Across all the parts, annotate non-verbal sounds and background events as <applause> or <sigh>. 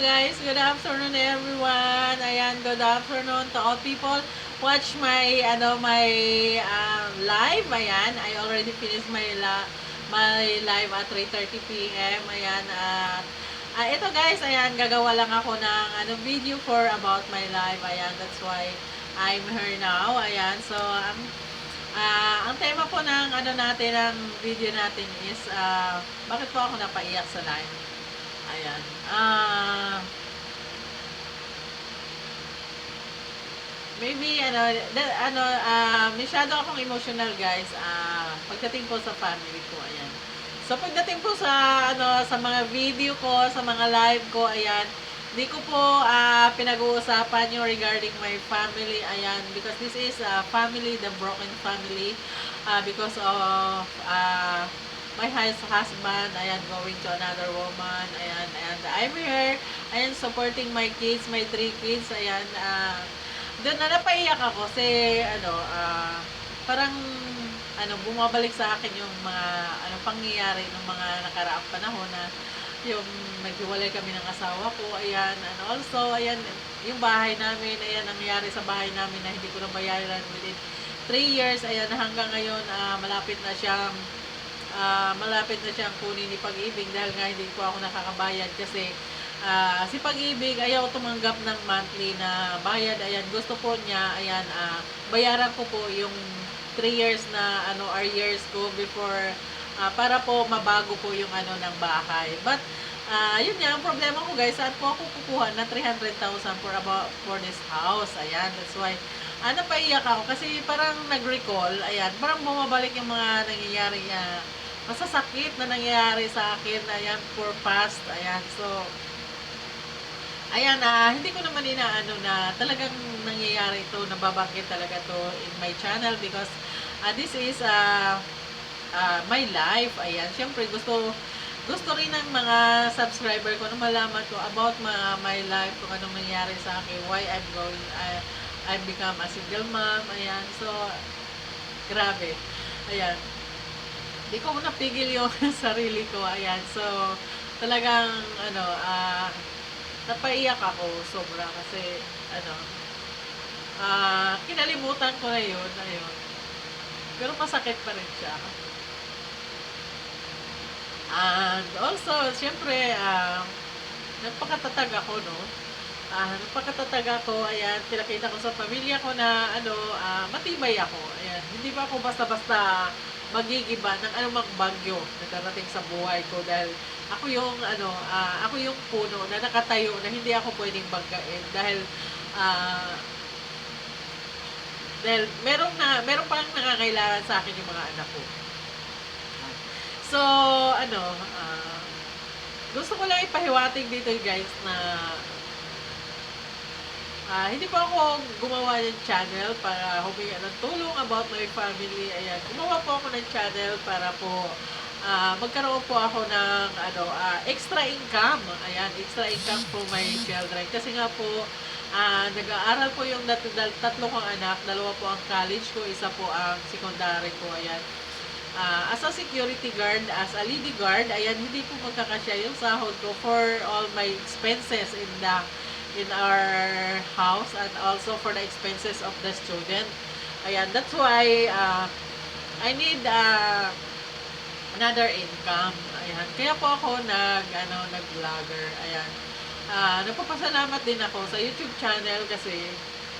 guys, good afternoon everyone. Ayan, good afternoon to all people. Watch my ano my um, live. Ayan, I already finished my la my live at 3:30 PM. Ayan, at ah, ito guys, ayan, gagawa lang ako ng ano video for about my live. Ayan, that's why I'm here now. Ayan, so um, ah, ang tema po ng ano natin, ng video natin is ah, bakit po ako napaiyak sa live? Ayan. Ah... maybe ano, da- ano, ah, masyado akong emotional guys. Ah, pagdating po sa family ko, ayan. So pagdating po sa ano, sa mga video ko, sa mga live ko, ayan, di ko po ah, pinag-uusapan yung regarding my family, ayan, because this is a family, the broken family, ah, because of ah, my hus- husband, ayan, going to another woman, ayan, and I'm here, ayan, supporting my kids, my three kids, ayan, ah, doon na napaiyak ako kasi, ano, ah, parang, ano, bumabalik sa akin yung mga, ano, pangyayari ng mga nakaraang panahon na, yung naghiwalay kami ng asawa ko, ayan, and also, ayan, yung bahay namin, ayan, nangyari sa bahay namin na hindi ko nabayaran within 3 years, ayan, hanggang ngayon, ah, malapit na siyang, ah, malapit na siyang kunin ni Pag-ibig dahil nga hindi ko ako nakakabayad kasi ah, si Pag-ibig ayaw tumanggap ng monthly na bayad. Ayan, gusto po niya, ayan, ah, bayaran ko po yung 3 years na ano or years ko before ah, para po mabago po yung ano ng bahay. But ah, yun nga, ang problema ko guys, saan po ako kukuha na 300,000 for about for this house. Ayan, that's why ano paiyak ako kasi parang nag-recall, ayan, parang bumabalik yung mga nangyayari na masasakit na nangyayari sa akin, ayan, for past, ayan, so, ayan, ah, hindi ko naman inaano na talagang nangyayari ito, nababanggit talaga to in my channel because ah, this is ah, ah, my life, ayan, syempre gusto, gusto rin ng mga subscriber ko na malaman ko about ma my life, kung anong nangyari sa akin, why I'm going, I, I've become a single mom, ayan, so, grabe, ayan, di ko napigil yung <laughs> sarili ko, ayan, so, talagang, ano, ah, napaiyak ako sobra kasi, ano, ah, kinalimutan ko na yun, ayun, pero masakit pa rin siya. And also, syempre, ah, nagpakatatag ako, no? Ah, nagpakatatag ako, ayan, pinakita ko sa pamilya ko na, ano, ah, matibay ako. Ayan, hindi ba ako basta-basta magigiba ng anumang bagyo na darating sa buhay ko dahil ako yung, ano, ah, ako yung puno na nakatayo na hindi ako pwedeng banggain dahil, ah, dahil merong na, meron pang nangangailangan sa akin yung mga anak ko. So, ano, ah, gusto ko lang ipahiwatig dito guys na ah, hindi po ako gumawa ng channel para humingi ng tulong about my family. Ayan, gumawa po ako ng channel para po ah, magkaroon po ako ng ano, ah, extra income. Ayan, extra income for my children. Kasi nga po, ah, nag-aaral po yung dat- tatlo kong anak. Dalawa po ang college ko, isa po ang secondary ko. Ayan. Ah, as a security guard, as a lady guard, ayan, hindi po magkakasya yung sahod ko for all my expenses in the in our house and also for the expenses of the student. Ayan, that's why ah, I need ah, another income. Ayan, kaya po ako nag ano, nag-vlogger. Ayan. Ah, nagpapasalamat din ako sa YouTube channel kasi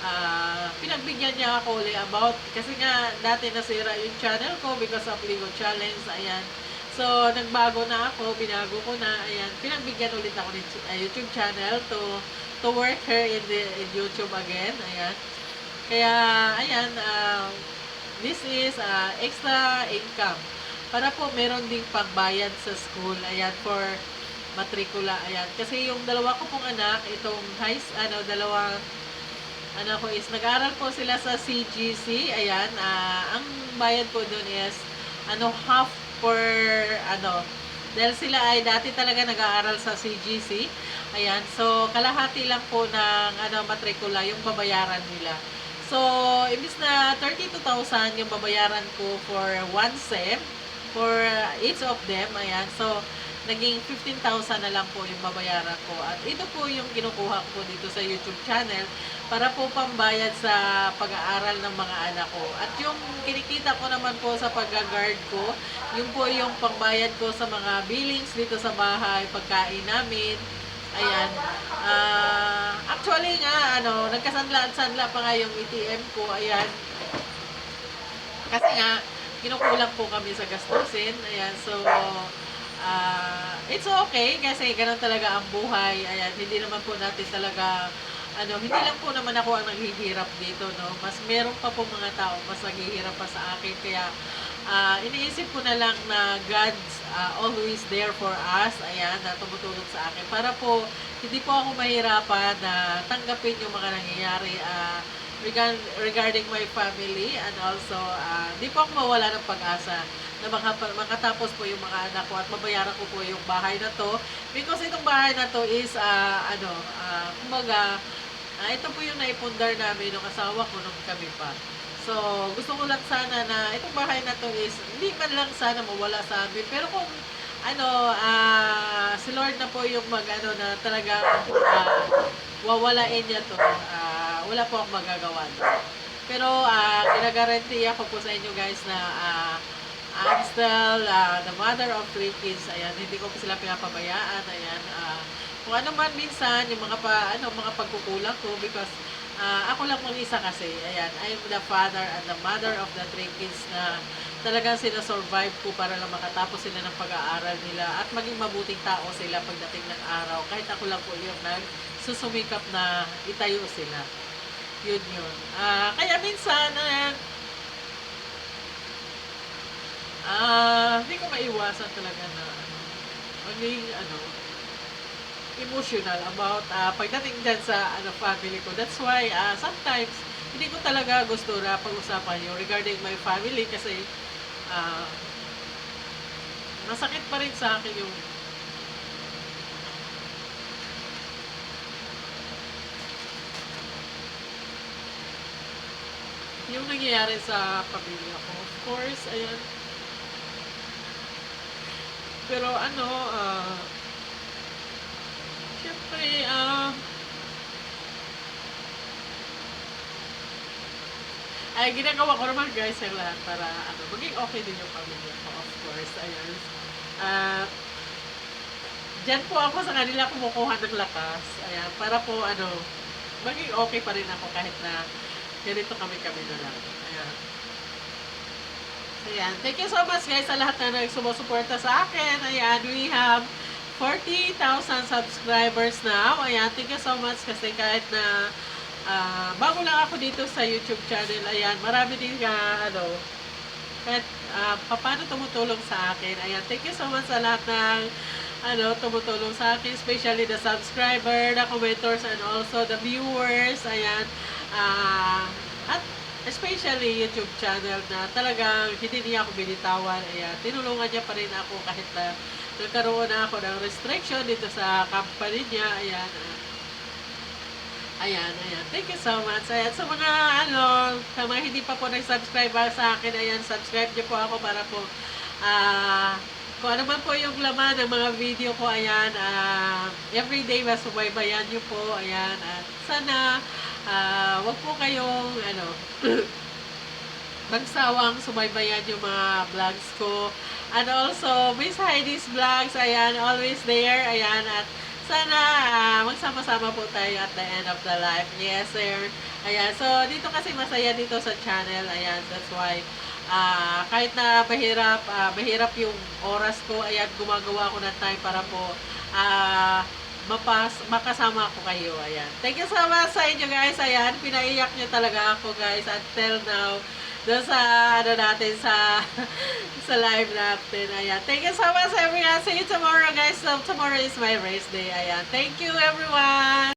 ah, pinagbigyan niya ako ulit about kasi nga dati nasira yung channel ko because of Lego Challenge. Ayan. So, nagbago na ako, binago ko na, ayan, pinagbigyan ulit ako ng ah, YouTube channel to to work her in the in YouTube again, ayan. Kaya, ayan, ah, this is ah, extra income. Para po meron ding pagbayad sa school, ayan, for matrikula, ayan. Kasi yung dalawa ko pong anak, itong high, ano, dalawang ano ko is nag-aaral po sila sa CGC. Ayan, ah, ang bayad po doon is ano half per ano dahil sila ay dati talaga nag-aaral sa CGC. Ayan, so kalahati lang po ng ano matrikula yung babayaran nila. So, imbis na 32,000 yung babayaran ko for one sem for each of them. Ayan, so naging 15,000 na lang po yung babayaran ko. At ito po yung kinukuha ko dito sa YouTube channel para po pambayad sa pag-aaral ng mga anak ko. At yung kinikita ko naman po sa pag-guard ko, yung po yung pangbayad ko sa mga billings dito sa bahay, pagkain namin. Ayan. Ah, actually nga, ano, nagkasanla-sanla pa nga yung ATM ko. Ayan. Kasi nga, kinukulang po kami sa gastusin. Ayan, so, ah, it's okay kasi ganun talaga ang buhay. Ayan, hindi naman po natin talaga, ano, hindi lang po naman ako ang naghihirap dito, no. Mas meron pa po mga tao mas naghihirap pa sa akin. Kaya, ah, iniisip ko na lang na God's ah, always there for us. Ayan, na tumutulong sa akin. Para po, hindi po ako mahirapan na tanggapin yung mga nangyayari. ah, regard- regarding my family and also ah, di po ako mawala ng pag-asa na makatapos po yung mga anak ko at mabayaran ko po yung bahay na to. Because itong bahay na to is ah, ano ah, kumbaga ah, ito po yung naipundar namin ng asawa ko nung kami pa. So gusto ko lang sana na itong bahay na to is hindi man lang sana mawala sa amin pero kung ano ah, si Lord na po yung mag ano na talaga ah, wawalain niya to ah, wala po akong magagawa doon. Pero uh, ginagaranti ako po sa inyo guys na uh, I'm still ah, the mother of three kids. Ayan, hindi ko po sila pinapabayaan. Ayan, ah, kung ano man minsan yung mga pa, ano mga pagkukulang ko because ah, ako lang mag-isa kasi. Ayan, I'm the father and the mother of the three kids na talagang sinasurvive ko para lang makatapos sila ng pag-aaral nila at maging mabuting tao sila pagdating ng araw. Kahit ako lang po yung nagsusumikap na itayo sila. Yun yun. Ah, kaya minsan, ayan, ah, hindi ko maiwasan talaga na ano, maging ano, emotional about ah, pagdating dyan sa ano, family ko. That's why ah, sometimes hindi ko talaga gusto na pag-usapan yung regarding my family kasi ah, masakit pa rin sa akin yung yung nangyayari sa pamilya ko. Of course, ayan. Pero ano, ah, syempre, ah, ay ginagawa ko naman guys yung lahat para ano, maging okay din yung pamilya ko, of course, ayan. At, Diyan po ako sa kanila kumukuha ng lakas. Ayan, para po ano, maging okay pa rin ako kahit na ganito kami-kami na lang. Ayan. Ayan. Thank you so much guys sa lahat na nagsumusuporta sa akin. Ayan, we have 40,000 subscribers now. Ayan, thank you so much kasi kahit na ah, bago lang ako dito sa YouTube channel. Ayan, marami din ka, ano, kahit uh, paano tumutulong sa akin. Ayan, thank you so much sa lahat ng ano, tumutulong sa akin, especially the subscriber, the commenters, and also the viewers. Ayan. Ah at especially YouTube channel na talagang hindi niya ako binitawan. Ayan. Tinulungan niya pa rin ako kahit na nagkaroon na ako ng restriction dito sa company niya. Ayan. ah. Ayan, ayan. Thank you so much. Ayan, sa mga, ano, sa mga hindi pa po nag-subscribe sa akin, ayan, subscribe niyo po ako para po, ah, kung ano man po yung laman ng mga video ko, ayan, ah, everyday masubaybayan niyo po, ayan, at sana, ah, wag po kayong, ano, <clears throat> magsawang subaybayan yung mga vlogs ko. And also, Miss Heidi's vlogs, ayan, always there, ayan, at sana ah, magsama-sama po tayo at the end of the life. Yes, sir. Ayan, so dito kasi masaya dito sa channel, ayan, that's why, ah, kahit na mahirap, ah, mahirap yung oras ko, ayan, gumagawa ko ng time para po, ah, mapas, makasama ko kayo, ayan. Thank you so much sa inyo guys, ayan, pinaiyak nyo talaga ako guys, until now, doon sa, ano natin, sa, <laughs> sa live natin, ayan. Thank you so much everyone, see you tomorrow guys, so tomorrow is my race day, ayan. Thank you everyone!